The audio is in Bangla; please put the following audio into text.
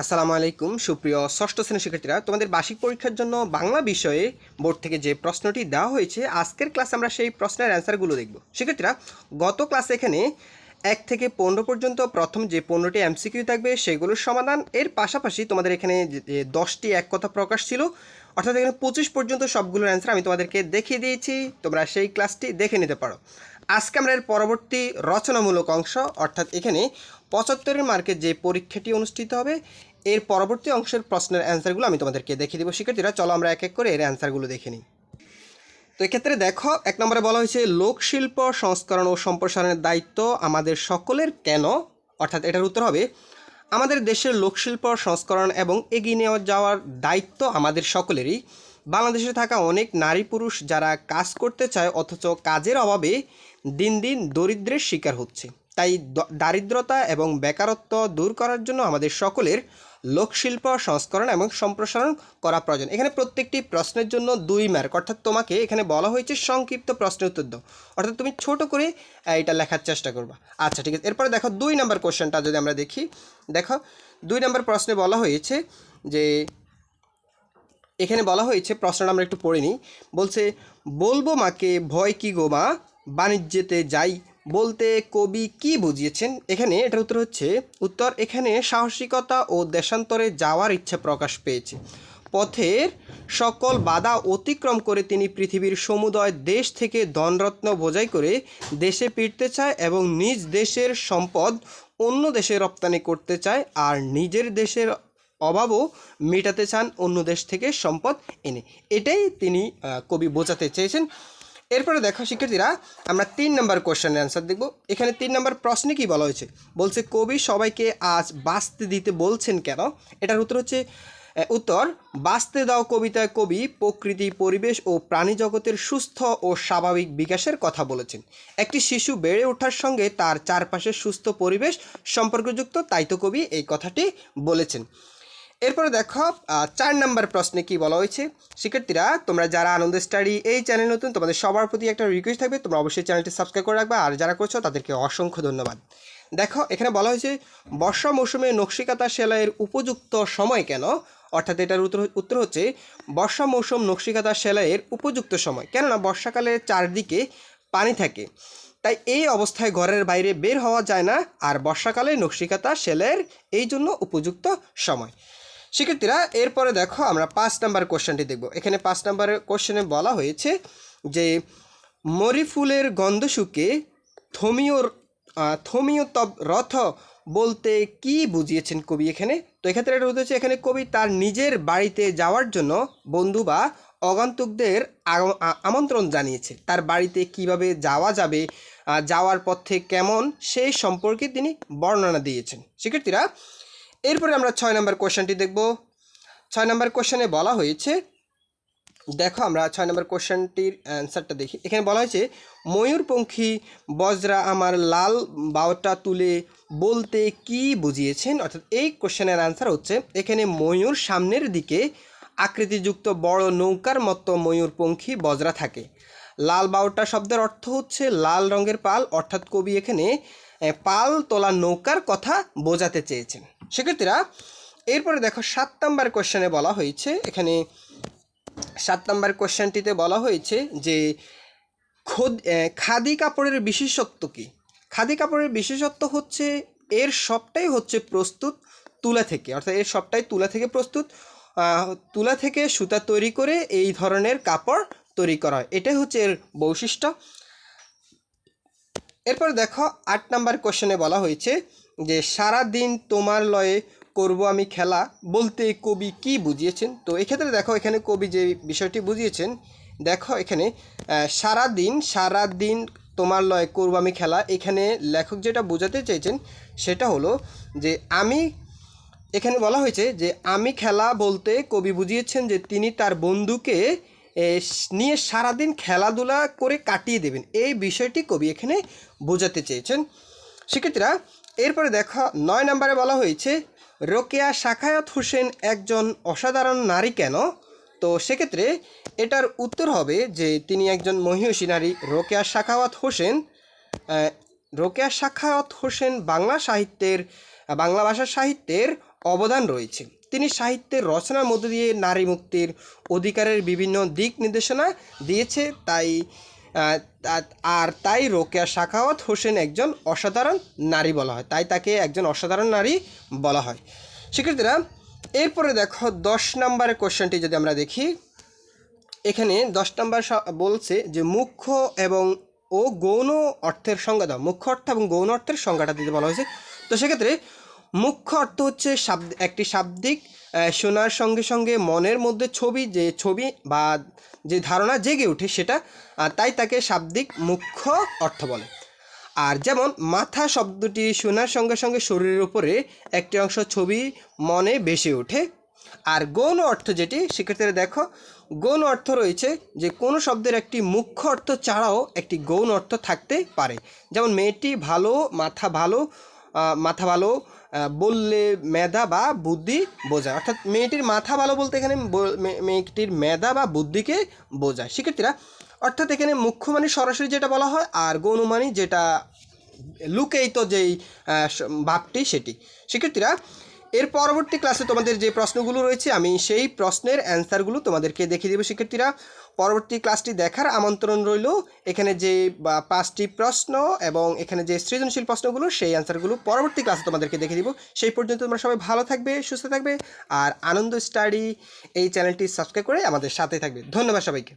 আসসালামু আলাইকুম। সুপ্রিয় ষষ্ঠ শ্রেণির শিক্ষার্থীরা, তোমাদের বার্ষিক পরীক্ষার জন্য বাংলা বিষয়ে বোর্ড থেকে যে প্রশ্নটি দেওয়া হয়েছে, আজকের ক্লাসে আমরা সেই প্রশ্নের অ্যান্সারগুলো দেখব। শিক্ষার্থীরা, গত ক্লাসে এখানে এক থেকে পনেরো পর্যন্ত প্রথম যে পনেরোটি এমসিকিউ থাকবে, সেগুলোর সমাধান। এর পাশাপাশি তোমাদের এখানে যে দশটি এক কথা প্রকাশ ছিল, অর্থাৎ এখানে পঁচিশ পর্যন্ত সবগুলোর অ্যান্সার আমি তোমাদেরকে দেখিয়ে দিয়েছি। তোমরা সেই ক্লাসটি দেখে নিতে পারো। আজকে আমরা এর পরবর্তী রচনামূলক অংশ, অর্থাৎ এখানে পঁচাত্তরের মার্কের যে পরীক্ষাটি অনুষ্ঠিত হবে, এর পরবর্তী অংশের প্রশ্নের অ্যান্সারগুলো আমি তোমাদেরকে দেখিয়ে দেবো। শিক্ষার্থীরা, চলো আমরা এক এক করে এর অ্যান্সারগুলো দেখে নিই। তো এক্ষেত্রে দেখো, এক নম্বরে বলা হয়েছে লোকশিল্প সংস্করণ ও সম্প্রসারণের দায়িত্ব আমাদের সকলের কেন? অর্থাৎ এটার উত্তর হবে, আমাদের দেশের লোকশিল্প সংস্করণ এবং এগিয়ে নিয়ে যাওয়ার দায়িত্ব আমাদের সকলেরই। বাংলাদেশে থাকা অনেক নারী পুরুষ যারা কাজ করতে চায়, অথচ কাজের অভাবে দিন দিন দরিদ্রের শিকার হচ্ছে। তাই দারিদ্রতা এবং বেকারত্ব দূর করার জন্য আমাদের সকলের লোকশিল্প, সংস্করণ এবং সম্প্রসারণ করা প্রয়োজন। এখানে প্রত্যেকটি প্রশ্নের জন্য দুই মার্ক অর্থাৎ তোমাকে এখানে বলা হয়েছে সংক্ষিপ্ত প্রশ্নের উত্তর দাও। অর্থাৎ তুমি ছোট করে এটা লেখার চেষ্টা করবা। আচ্ছা ঠিক আছে। এরপরে দেখো দুই নম্বর কোশ্চেনটা যদি আমরা দেখি। দেখো, দুই নম্বর প্রশ্নে বলা হয়েছে যে এখানে বলা হয়েছে, প্রশ্নটা আমরা একটু পড়ে নিই। বলছে, বলব মাকে ভয় কি গো মা? বাণিজ্যেতে যাই বলতে কবি কি বুঝিয়েছেন? এখানে এটার উত্তর হচ্ছে, উত্তর এখানে সাহসিকতা ও দেশান্তরে যাওয়ার ইচ্ছা প্রকাশ পেয়েছে। পথের সকল বাধা অতিক্রম করে তিনি পৃথিবীর সমুদয় দেশ থেকে ধনরত্ন বোঝাই করে দেশে ফিরতে চায় এবং নিজ দেশের সম্পদ অন্য দেশে রপ্তানি করতে চায়, আর নিজের দেশের অভাবও মেটাতে চান অন্য দেশ থেকে সম্পদ এনে। এটাই তিনি কবি বোঝাতে চেয়েছেন। এরপরে দেখো, শিক্ষার্থীরা, আমরা তিন নম্বর কোশ্চেনের অ্যান্সার দেখব। এখানে তিন নম্বর প্রশ্নে কি বলা হয়েছে? বলছে, কবি সবাইকে আজ বাঁচতে দিতে বলছেন কেন? এটার উত্তর হচ্ছে উত্তর, বাঁচতে দাও কবিতায় কবি, প্রকৃতি, পরিবেশ ও প্রাণী জগতের সুস্থ ও স্বাভাবিক বিকাশের কথা বলেছেন। একটি শিশু বেড়ে ওঠার সঙ্গে তার চারপাশের সুস্থ পরিবেশ সম্পর্কযুক্ত, তাই তো কবি এই কথাটি বলেছেন। এরপরে দেখো চার নাম্বার প্রশ্নে কি বলা হয়েছে? শিক্ষার্থীরা, তোমরা যারা আনন্দ স্টাডি এই চ্যানেল নতুন, তোমাদের সবার প্রতি একটা রিকোয়েস্ট থাকবে, তোমরা অবশ্যই চ্যানেলটি সাবস্ক্রাইব করে রাখবে। আর যারা করছ, তাদেরকে অসংখ্য ধন্যবাদ। দেখো, এখানে বলা হয়েছে, বর্ষা মৌসুমে নকশিকাতা সেলাইয়ের উপযুক্ত সময় কেন? অর্থাৎ এটার উত্তর উত্তর হচ্ছে, বর্ষা মৌসুম নকশিকাতা সেলাইয়ের উপযুক্ত সময়। কেননা, বর্ষাকালে চারদিকে পানি থাকে। তাই এই অবস্থায় ঘরের বাইরে বের হওয়া যায় না, আর বর্ষাকালে নকশিকাতা সেলাইয়ের এই জন্য উপযুক্ত সময়। শিক্ষার্থীরা এরপরে দেখো আমরা পাঁচ নাম্বার কোশ্চেনটি দেখব। এখানে পাঁচ নাম্বারের কোশ্চেনে বলা হয়েছে যে মরিফুলের গন্ধ শুকে থমিও আহ, থমিও তব রথ বলতে কি বুঝিয়েছেন কবি এখানে? তো এক্ষেত্রে এটা হচ্ছে এখানে কবি তার নিজের বাড়িতে যাওয়ার জন্য বন্ধু বা অগন্তুকদের আমন্ত্রণ জানিয়েছে। তার বাড়িতে কীভাবে যাওয়া যাবে যাওয়ার পথে কেমন সেই সম্পর্কে তিনি বর্ণনা দিয়েছেন। শিক্ষার্থীরা এরপরে আমরা ছয় নম্বর কোশ্চেনটি দেখব। ছয় নম্বর কোশ্চেনে বলা হয়েছে, দেখো আমরা ছয় নম্বর কোশ্চেনটির অ্যান্সারটা দেখি। এখানে বলা হয়েছে, ময়ূরপঙ্খী বজরা আমার লাল বাউটা তুলে বলতে কি বুঝিয়েছেন? অর্থাৎ এই কোশ্চেনের অ্যান্সার হচ্ছে, এখানে ময়ূর সামনের দিকে আকৃতিযুক্ত বড় নৌকার মতো ময়ূরপঙ্খী বজরা থাকে। লাল বাউটা শব্দের অর্থ হচ্ছে লাল রঙের পাল, অর্থাৎ কবি এখানে পাল তোলা নৌকার কথা বোঝাতে চেয়েছেন। শিক্ষার্থীরা, এরপরে দেখো সাত নম্বর কোশ্চেনে বলা হয়েছে, এখানে সাত নম্বর কোশ্চেনটিতে বলা হয়েছে যে খোদ খাদি কাপড়ের বিশেষত্ব কী? খাদি কাপড়ের বিশেষত্ব হচ্ছে এর সবটাই হচ্ছে প্রস্তুত তুলা থেকে, অর্থাৎ এর সবটাই তুলা থেকে প্রস্তুত তুলা থেকে সুতা তৈরি করে এই ধরনের কাপড় তৈরি করা হয়। এটাই হচ্ছে এর বৈশিষ্ট্য। এরপর দেখো আট নাম্বার কোশ্চেনে বলা হয়েছে যে সারা দিন তোমার লয়ে করব আমি খেলা বলতে কবি কি বুঝিয়েছেন? তো এক্ষেত্রে দেখো, এখানে কবি যে বিষয়টি বুঝিয়েছেন, দেখো এখানে সারা দিন সারা দিন তোমার লয়ে করব আমি খেলা। এখানে লেখক যেটা বোঝাতে চেয়েছেন সেটা হলো যে আমি, এখানে বলা হয়েছে যে আমি খেলা বলতে কবি বুঝিয়েছেন যে তিনি তার বন্ধুকে নিয়ে সারাদিন খেলাধুলা করে কাটিয়ে দেবেন। এই বিষয়টি কবি এখানে বোঝাতে চেয়েছেন। শিক্ষার্থীরা এরপরে দেখো নয় নম্বরে বলা হয়েছে, রোকেয়া শাখায়াত হোসেন একজন অসাধারণ নারী কেন? তো সেক্ষেত্রে এটার উত্তর হবে যে তিনি একজন মহিষী নারী, রোকেয়া শাখাওয়াত হোসেন। রোকেয়া শাখাওয়াত হোসেন বাংলা সাহিত্যের, বাংলা ভাষা সাহিত্যের অবদান রয়েছে। তিনি সাহিত্যের রচনার মধ্য দিয়ে নারী মুক্তির অধিকারের বিভিন্ন দিক নির্দেশনা দিয়েছে, তাই আর তাই রোকেয়া শাখাওয়াত হোসেন একজন অসাধারণ নারী বলা হয়। তাই তাকে একজন অসাধারণ নারী বলা হয়। শিক্ষার্থীরা, এরপরে দেখো দশ নম্বরের কোশ্চেনটি যদি আমরা দেখি। এখানে দশ নম্বর বলছে যে মুখ্য এবং ও গৌণ অর্থের সংজ্ঞা দাও। মুখ্য অর্থ এবং গৌণ অর্থের সংজ্ঞাটা দিতে বলা হয়েছে। তো সেক্ষেত্রে মুখ্য অর্থ হচ্ছে শাব্দ একটি শাব্দিক শোনার সঙ্গে সঙ্গে মনের মধ্যে ছবি, যে ছবি বা যে ধারণা জেগে ওঠে সেটা তাই তাকে শাব্দিক মুখ্য অর্থ বলে। আর যেমন মাথা শব্দটি শোনার সঙ্গে সঙ্গে শরীরের উপরে একটি অংশ ছবি মনে বেশি ওঠে। আর গৌণ অর্থ যেটি, সেক্ষেত্রে দেখো, গৌণ অর্থ রয়েছে যে কোনো শব্দের একটি মুখ্য অর্থ ছাড়াও একটি গৌণ অর্থ থাকতে পারে। যেমন মেয়েটি ভালো, মাথা ভালো মাথা ভালো বললে মেধা বা বুদ্ধি বোঝায়। অর্থাৎ মেয়েটির মাথা ভালো বলতে এখানে মেয়েটির মেধা বা বুদ্ধিকে বোঝায়। শিক্ষার্থীরা, অর্থাৎ এখানে মুখ্য মানে সরাসরি যেটা বলা হয় আর গৌণ যেটা লুকেই তো যেই ভাবটি সেটি। শিক্ষার্থীরা এর পরবর্তী ক্লাসে তোমাদের যে প্রশ্নগুলো রয়েছে, আমি সেই প্রশ্নের অ্যান্সারগুলো তোমাদেরকে দেখিয়ে দেবো শিক্ষার্থীরা। পরবর্তী ক্লাসটি দেখার আমন্ত্রণ রইল। এখানে যে পাঁচটি প্রশ্ন এবং এখানে যে সৃজনশীল প্রশ্নগুলো, সেই অ্যান্সারগুলো পরবর্তী ক্লাসে তোমাদেরকে দেখিয়ে দিব। সেই পর্যন্ত তোমরা সবাই ভালো থাকবে, সুস্থ থাকবে। আর আনন্দ স্টাডি এই চ্যানেলটি সাবস্ক্রাইব করে আমাদের সাথে থাকবে। ধন্যবাদ সবাইকে।